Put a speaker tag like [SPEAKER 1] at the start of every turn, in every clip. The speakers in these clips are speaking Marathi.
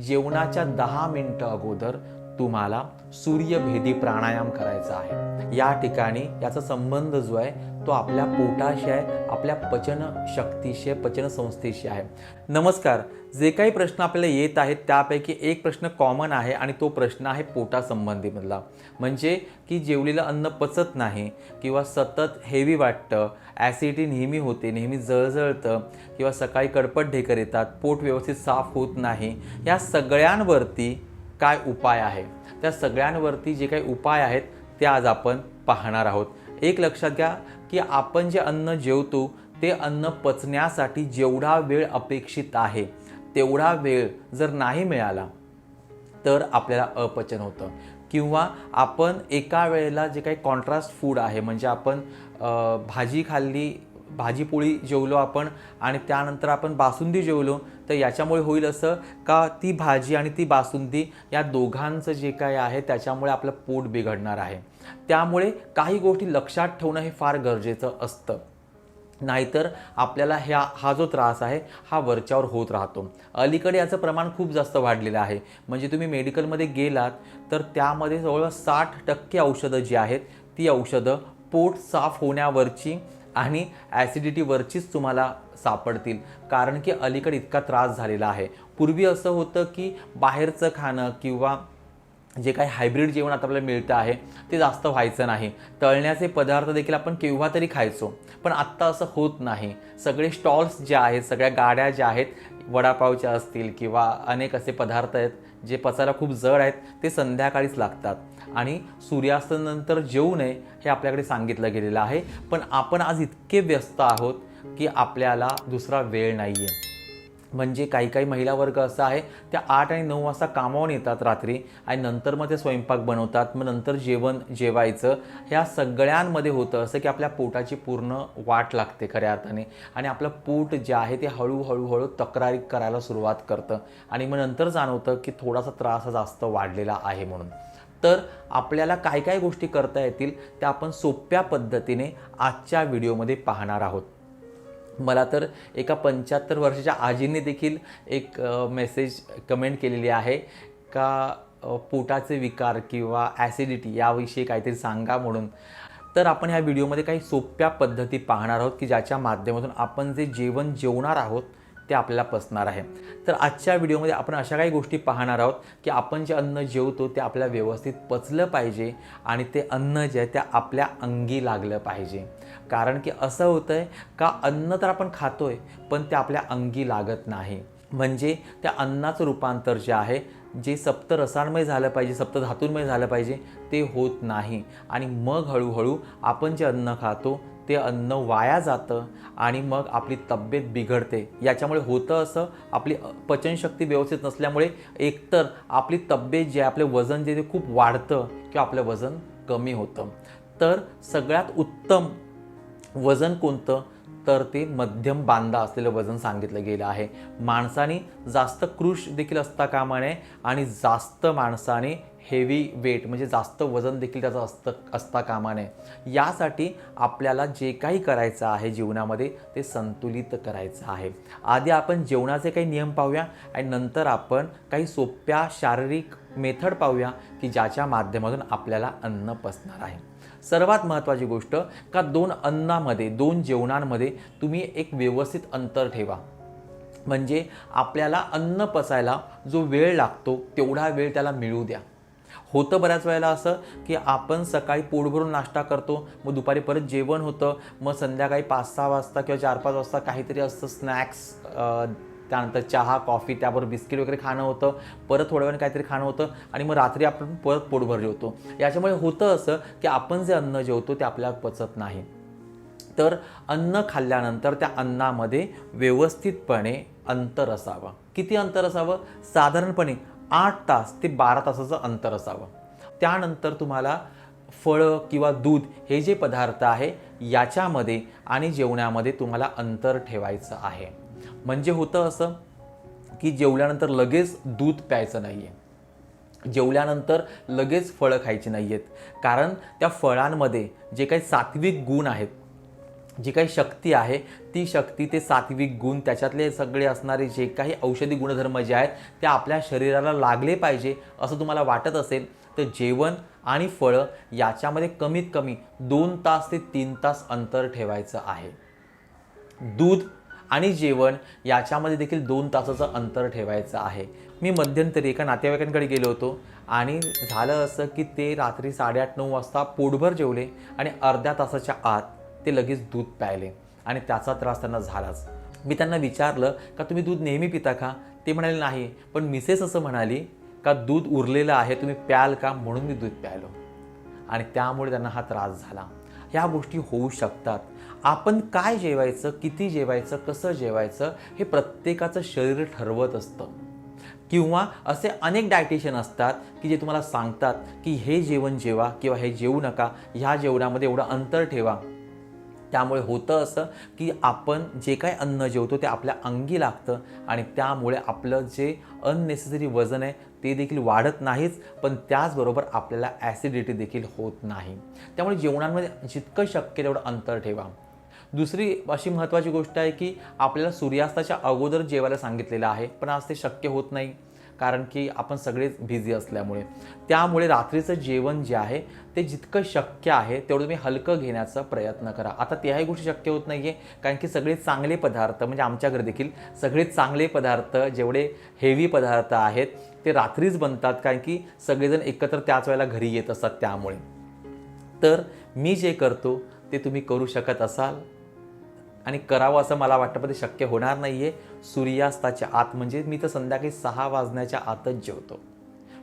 [SPEAKER 1] जेवणाच्या दहा मिनटं अगोदर तुम्हाला सूर्यभेदी प्राणायाम करायचा आहे. या ठिकाणी याचा संबंध जो आहे तो आपल्या पोटाशी आहे आपल्या पचन शक्तीशी आहे. पचन संस्थेशी आहे नमस्कार. जे काही प्रश्न आपल्याला येत आहेत त्यापैकी एक प्रश्न कॉमन आहे आणि तो प्रश्न आहे पोटासंबंधीमधला. म्हणजे की जेवलेलं अन्न पचत नाही किंवा सतत हेवी वाटतं ॲसिडिटी नेहमी होते नेहमी जळजळतं किंवा सकाळी कडपट ढेकर येतात पोट व्यवस्थित साफ होत नाही या सगळ्यांवरती काय उपाय आहे? त्या सगळ्यांवरती जे काही उपाय आहेत ते आज आपण पाहणार आहोत. एक लक्षात घ्या की आपण जे अन्न जेवतो ते अन्न पचण्यासाठी जेवढा वेळ अपेक्षित आहे तेवढा वेळ जर नाही मिळाला तर आपल्याला अपचन होतं. किंवा आपण एका वेळेला जे काही कॉन्ट्रास्ट फूड आहे म्हणजे आपण भाजी खाल्ली भाजीपोळी जेवलो आपण आणि त्यानंतर आपण बासुंदी जेवलो तर याच्यामुळे होईल असं का ती भाजी आणि ती बासुंदी या दोघांचं जे काय आहे त्याच्यामुळे आपलं पोट बिघडणार आहे. त्यामुळे काही गोष्टी लक्षात ठेवणं हे फार गरजेचं असतं. नाहीतर आपल्याला ह्या हा जो त्रास आहे हा वरच्यावर होत राहतो. अलीकडे याचं प्रमाण खूप जास्त वाढलेलं आहे. म्हणजे तुम्ही मेडिकलमध्ये गेलात तर त्यामध्ये जवळपास साठ टक्के औषधं जी आहेत ती औषधं पोट साफ होण्यावरची आणि ॲसिडिटीवरचीच तुम्हाला सापडतील. कारण की अलीकडे इतका त्रास झालेला आहे. पूर्वी असं होतं की बाहेरचं खाणं किंवा जे काही हायब्रिड जेवण आता आपल्याला मिळतं आहे ते जास्त व्हायचं नाही. तळण्याचे पदार्थ देखील आपण केव्हा तरी खायचो. पण आत्ता असं होत नाही. सगळे स्टॉल्स जे आहेत सगळ्या गाड्या ज्या आहेत वडापावच्या असतील किंवा अनेक असे पदार्थ आहेत जे पचायला खूप जड आहेत ते संध्याकाळीच लागतात. आणि सूर्यास्तानंतर जेवू नये हे आपल्याकडे सांगितलं गेलेलं आहे. पण आपण आज इतके व्यस्त आहोत की आपल्याला दुसरा वेळ नाही आहे म्हणजे काही काही महिला वर्ग असा आहे त्या आठ आणि नऊ वाजता कामावून येतात रात्री आणि नंतर मग ते स्वयंपाक बनवतात. मग नंतर जेवण जेवायचं. ह्या सगळ्यांमध्ये होतं असं की आपल्या पोटाची पूर्ण वाट लागते खऱ्या अर्थाने. आणि आपलं पोट जे आहे ते हळूहळू हळू तक्रारी करायला सुरुवात करतं. आणि मग नंतर जाणवतं की थोडासा त्रास हा जास्त वाढलेला आहे म्हणून. तर आपल्याला काय काय गोष्टी करता येतील त्या आपण सोप्या पद्धतीने आजच्या व्हिडिओमध्ये पाहणार आहोत. मला तर एका पंच्याहत्तर वर्षाच्या आजीने देखील एक मेसेज कमेंट केलेली आहे का पोटाचे विकार किंवा ॲसिडिटी याविषयी काहीतरी सांगा म्हणून. तर आपण ह्या व्हिडिओमध्ये काही सोप्या पद्धती पाहणार आहोत की ज्याच्या माध्यमातून आपण जे जेवण जेवणार आहोत ते आपल्याला पचणार आहे. तर आजच्या व्हिडिओमध्ये आपण अशा काही गोष्टी पाहणार आहोत की आपण जे अन्न जेवतो ते आपल्याला व्यवस्थित पचलं पाहिजे आणि ते अन्न जे आहे ते आपल्या अंगी लागलं पाहिजे. कारण की असं होतं आहे का अन्न तर आपण खातो आहे पण ते आपल्या अंगी लागत नाही. म्हणजे त्या अन्नाचं रूपांतर जे आहे जे सप्तरसांमय झालं पाहिजे सप्तधातूंमय झालं पाहिजे ते होत नाही. आणि मग हळूहळू आपण जे अन्न खातो ते अन्न वाया जातं आणि मग आपली तब्येत बिघडते. याच्यामुळे होतं असं आपली पचनशक्ती व्यवस्थित नसल्यामुळे एकतर आपली तब्येत जे आहे आपलं वजन जे ते खूप वाढतं किंवा आपलं वजन कमी होतं. तर सगळ्यात उत्तम वजन कोणतं? तर ते मध्यम बांधा असलेलं वजन सांगितलं गेलं आहे. माणसाने जास्त कृष देखील असता कामा नये आणि जास्त माणसाने हेवी वेट म्हणजे जास्त वजन देखील त्याचं असतं असता कामा नये यासाठी आपल्याला जे काही करायचं आहे जीवनामध्ये ते संतुलित करायचं आहे. आधी आपण जेवणाचे काही नियम पाहूया आणि नंतर आपण काही सोप्या शारीरिक मेथड पाहूया की ज्याच्या माध्यमातून आपल्याला अन्न पसणार आहे. सर्वात महत्त्वाची गोष्ट का दोन अन्नामध्ये दोन जेवणांमध्ये तुम्ही एक व्यवस्थित अंतर ठेवा. म्हणजे आपल्याला अन्न पचायला जो वेळ लागतो तेवढा वेळ त्याला मिळू द्या. होतं बऱ्याच वेळेला असं की आपण सकाळी पोट भरून नाश्ता करतो मग दुपारी परत जेवण होतं मग संध्याकाळी पाच सहा वाजता किंवा चार पाच वाजता काहीतरी असतं स्नॅक्स त्यानंतर चहा कॉफी त्याबरोबर बिस्किट वगैरे खाणं होतं परत थोड्या वेळाने काहीतरी खाणं होतं आणि मग रात्री आपण परत पोटभर जेवतो. याच्यामुळे होतं असं की आपण जे अन्न जेवतो ते आपल्याला पचत नाही. तर अन्न खाल्ल्यानंतर त्या अन्नामध्ये व्यवस्थितपणे अंतर असावं. किती अंतर असावं? साधारणपणे आठ तास ते बारा तासाचं अंतर असावं. त्यानंतर तुम्हाला फळं किंवा दूध हे जे पदार्थ आहे याच्यामध्ये आणि जेवणामध्ये तुम्हाला अंतर ठेवायचं आहे. म्हणजे होतं असं की जेवल्यानंतर लगेच दूध प्यायचं नाही आहे जेवल्यानंतर लगेच फळं खायची नाही आहेत कारण त्या फळांमध्ये जे काही सात्विक गुण आहेत जी काही शक्ती आहे ती शक्ती ते सात्विक गुण त्याच्यातले सगळे असणारे जे काही औषधी गुणधर्म जे आहेत ते आपल्या शरीराला लागले पाहिजे असं तुम्हाला वाटत असेल तर जेवण आणि फळं याच्यामध्ये कमीत कमी दोन तास ते तीन तास अंतर ठेवायचं आहे. दूध आणि जेवण याच्यामध्ये देखील दोन तासाचं अंतर ठेवायचं आहे. मी मध्यंतरी एका नातेवाईकांकडे गेलो होतो आणि झालं असं की ते रात्री साडेआठ नऊ वाजता पोटभर जेवले आणि अर्ध्या तासाच्या आत ते लगेच दूध प्यायले आणि त्याचा त्रास त्यांना झालाच. मी त्यांना विचारलं का तुम्ही दूध नेहमी पिता का? ते म्हणाले नाही पण मिसेस असं म्हणाली का दूध उरलेलं आहे तुम्ही प्याल का? म्हणून मी दूध प्यायलो. आणि त्यामुळे त्यांना हा त्रास झाला. ह्या गोष्टी होऊ शकतात. आपण काय जेवायचं किती जेवायचं कसं जेवायचं हे प्रत्येकाचं शरीर ठरवत असतं. किंवा असे अनेक डायटिशियन असतात की जे तुम्हाला सांगतात की हे जेवण जेवा किंवा हे जेवू नका ह्या जेवणामध्ये एवढं अंतर ठेवा. त्यामुळे होतं असं की आपण जे काही अन्न जेवतो ते आपल्या अंगी लागतं आणि त्यामुळे आपलं जे अननेसेसरी वजन आहे ते देखील वाढत नाहीच पण त्याचबरोबर आपल्याला ॲसिडिटी देखील होत नाही. त्यामुळे जेवणांमध्ये जितकं शक्य तेवढं अंतर ठेवा. दुसरी अशी महत्त्वाची गोष्ट आहे की आपल्याला सूर्यास्ताच्या अगोदर जेवायला सांगितलेलं आहे पण आज ते शक्य होत नाही. कारण की आपण सगळेच बिझी असल्यामुळे. त्यामुळे रात्रीचं जेवण जे आहे ते जितकं शक्य आहे तेवढं तुम्ही हलकं घेण्याचा प्रयत्न करा. आता त्याही गोष्टी शक्य होत नाही आहे कारण की सगळे चांगले पदार्थ म्हणजे आमच्याकडे देखील सगळे चांगले पदार्थ जेवढे हेवी पदार्थ आहेत ते रात्रीच बनतात कारण की सगळेजण एकत्र त्याच वेळेला घरी येत असतात त्यामुळे. तर मी जे करतो ते तुम्ही करू शकत असाल. आणि करावं असं मला वाटतं पण ते शक्य होणार नाही आहे सूर्यास्ताच्या आत म्हणजे मी तर संध्याकाळी सहा वाजण्याच्या आतच जेवतो.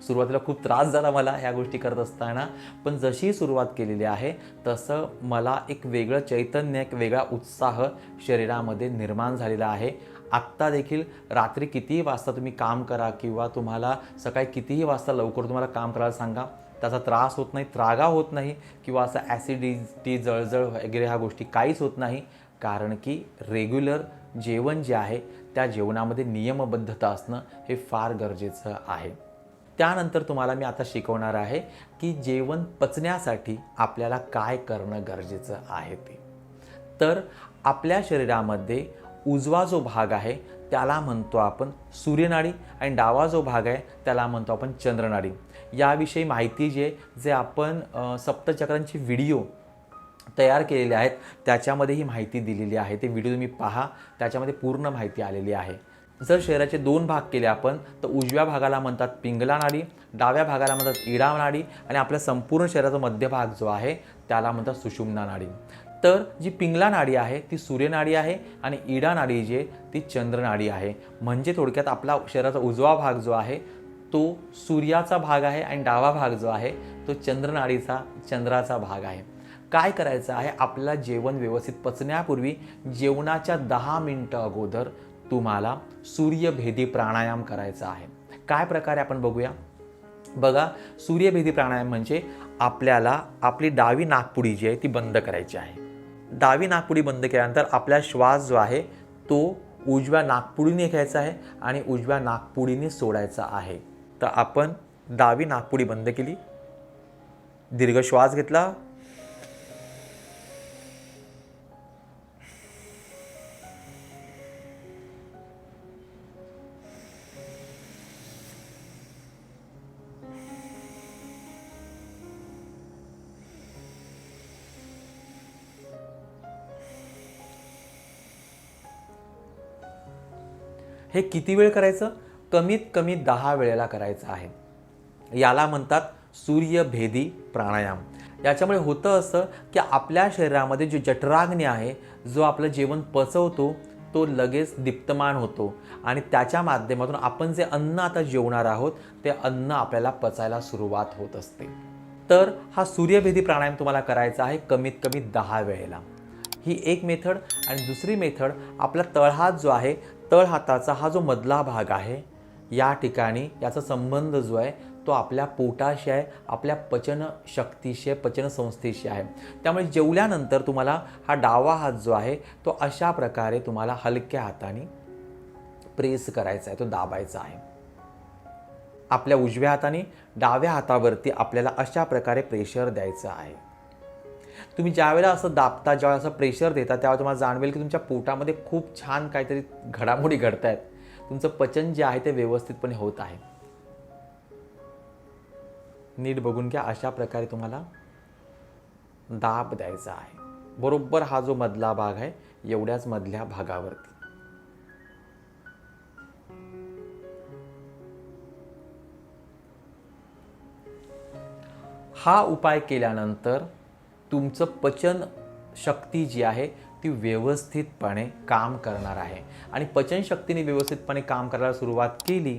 [SPEAKER 1] सुरुवातीला खूप त्रास झाला मला ह्या गोष्टी करत असताना पण जशी सुरुवात केलेली आहे तसं मला एक वेगळं चैतन्य एक वेगळा उत्साह शरीरामध्ये निर्माण झालेला आहे. आत्ता देखील रात्री कितीही वाजता तुम्ही काम करा किंवा तुम्हाला सकाळी कितीही वाजता लवकर तुम्हाला काम करायला सांगा त्याचा त्रास होत नाही त्रागा होत नाही किंवा असं ॲसिडिटी जळजळ वगैरे ह्या गोष्टी काहीच होत नाही. कारण की रेग्युलर जेवण जे आहे त्या जेवणामध्ये नियमबद्धता असणं हे फार गरजेचं आहे. त्यानंतर तुम्हाला मी आता शिकवणार आहे की जेवण पचण्यासाठी आपल्याला काय करणं गरजेचं आहे ते. तर आपल्या शरीरामध्ये उजवा जो भाग आहे त्याला म्हणतो आपण सूर्यनाडी आणि डावा जो भाग आहे त्याला म्हणतो आपण चंद्रनाडी. याविषयी माहिती जे जे आपण सप्तचक्रांची व्हिडिओ तयार केलेले आहेत. त्याच्यामध्ये ही माहिती दिलेली आहे. ते व्हिडिओ तुम्ही पहा. त्याच्यामध्ये पूर्ण माहिती आलेली आहे. जर शरीराचे दोन भाग केले आपण तर उजव्या भागाला म्हणतात पिंगला नाडी डाव्या भागाला म्हणतात इडा नाडी आणि आपल्या संपूर्ण शरीराचा मध्यभाग जो आहे त्याला म्हणतात सुषुम्ना नाडी. तर जी पिंगला नाडी आहे ती सूर्यनाडी आहे आणि इडा नाडी जी आहे ती चंद्रनाडी आहे. म्हणजे थोडक्यात आपला शरीराचा उजवा भाग जो आहे तो सूर्याचा भाग आहे आणि डावा भाग जो आहे तो चंद्रनाडीचा चंद्राचा भाग आहे. काय करायचं आहे? आपलं जेवण व्यवस्थित पचण्यापूर्वी जेवणाच्या दहा मिनटं अगोदर तुम्हाला सूर्यभेदी प्राणायाम करायचा आहे. काय प्रकारे आपण बघूया? बघा सूर्यभेदी प्राणायाम म्हणजे आपल्याला आपली डावी नाकपुडी जी आहे ती बंद करायची आहे. डावी नाकपुडी बंद केल्यानंतर आपला श्वास जो आहे तो उजव्या नागपुडीने घ्यायचा आहे आणि उजव्या नाकपुडीने सोडायचा आहे. तर आपण डावी नागपुडी बंद केली. दीर्घ श्वास घेतला. हे किती वेळ करायचं? कमीत कमी दहा वेळेला करायचं आहे. याला म्हणतात सूर्यभेदी प्राणायाम. याच्यामुळे होतं असं की आपल्या शरीरामध्ये जो जठराग्नी आहे जो आपलं जेवण पचवतो तो लगेच दीप्तमान होतो. आणि त्याच्या माध्यमातून आपण जे अन्न आता जेवणार आहोत ते अन्न आपल्याला पचायला सुरुवात होत असते. तर हा सूर्यभेदी प्राणायाम तुम्हाला करायचा आहे कमीत कमी दहा वेळेला. ही एक मेथड. आणि दुसरी मेथड आपला तळहात जो आहे तळहाताचा हा जो मधला भाग आहे या ठिकाणी याचा संबंध जो आहे तो आपल्या पोटाशी आहे आपल्या पचन शक्तीशी आहे पचन संस्थेशी आहे. त्यामुळे जेवल्यानंतर तुम्हाला हा डावा हात जो आहे तो अशा प्रकारे तुम्हाला हलक्या हाताने प्रेस करायचा आहे तो दाबायचा आहे. आपल्या उजव्या हाताने डाव्या हातावरती आपल्याला अशा प्रकारे प्रेशर द्यायचं आहे. तुम्ही ज्यावेळेला असं दाबता ज्यावेळेला असं प्रेशर देता त्यावेळेला तुम्हाला जाणवेल की तुमच्या पोटामध्ये खूप छान काहीतरी घडामोडी घडत आहेत तुमचं पचन जे आहे ते व्यवस्थितपणे होत आहे. नीट बघून घ्या अशा प्रकारे तुम्हाला दाब द्यायचा आहे. बरोबर हा जो मधला भाग आहे एवढ्याच मधल्या भागावरती. हा उपाय केल्यानंतर तुमचं पचन शक्ती जी आहे ती व्यवस्थितपणे काम करणार आहे. आणि पचनशक्तीने व्यवस्थितपणे काम करायला सुरुवात केली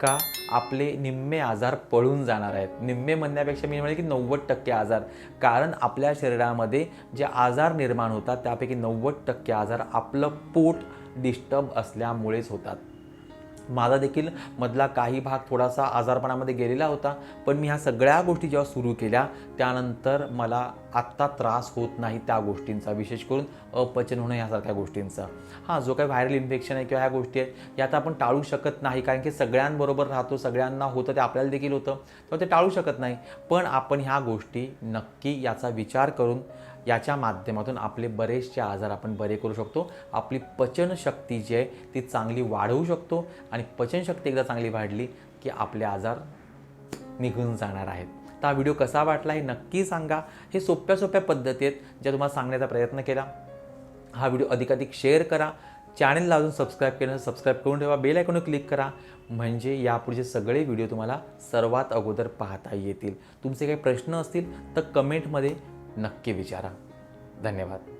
[SPEAKER 1] का आपले निम्मे आजार पळून जाणार आहेत. निम्मे म्हणण्यापेक्षा मी म्हणेल की नव्वद टक्के आजार. कारण आपल्या शरीरामध्ये जे आजार निर्माण होतात त्यापैकी नव्वद टक्के आजार आपलं पोट डिस्टर्ब असल्यामुळेच होतात. माझा देखील मधला काही भाग थोडासा आजारपणामध्ये गेलेला होता पण मी ह्या सगळ्या गोष्टी जेव्हा सुरू केल्या त्यानंतर मला आत्ता त्रास होत नाही त्या गोष्टींचा विशेष करून अपचन होणं ह्यासारख्या गोष्टींचा. हां जो काही व्हायरल इन्फेक्शन आहे किंवा ह्या गोष्टी आहेत या तर आपण टाळू शकत नाही कारण की सगळ्यांबरोबर राहतो सगळ्यांना होतं ते आपल्याला देखील होतं तेव्हा ते टाळू शकत नाही. पण आपण ह्या गोष्टी नक्की याचा विचार करून याच्या माध्यमातून आपले बरेचसे आजार आपण बरे करू शकतो. आपली पचनशक्ती जी आहे ती चांगली वाढवू शकतो आणि पचनशक्ती एकदा चांगली वाढली की आपले आजार निघून जाणार आहेत. तर हा व्हिडिओ कसा वाटला हे नक्की सांगा. हे सोप्या सोप्या पद्धती आहेत ज्या तुम्हाला सांगण्याचा प्रयत्न केला. हा व्हिडिओ अधिकाधिक शेअर करा. चॅनलला अजून सबस्क्राईब केलं सबस्क्राईब करून ठेवा. बेल आयकॉनवर क्लिक करा. म्हणजे यापुढचे सगळे व्हिडिओ तुम्हाला सर्वात अगोदर पाहता येतील. तुमचे काही प्रश्न असतील तर कमेंटमध्ये नक्की विचारा. धन्यवाद.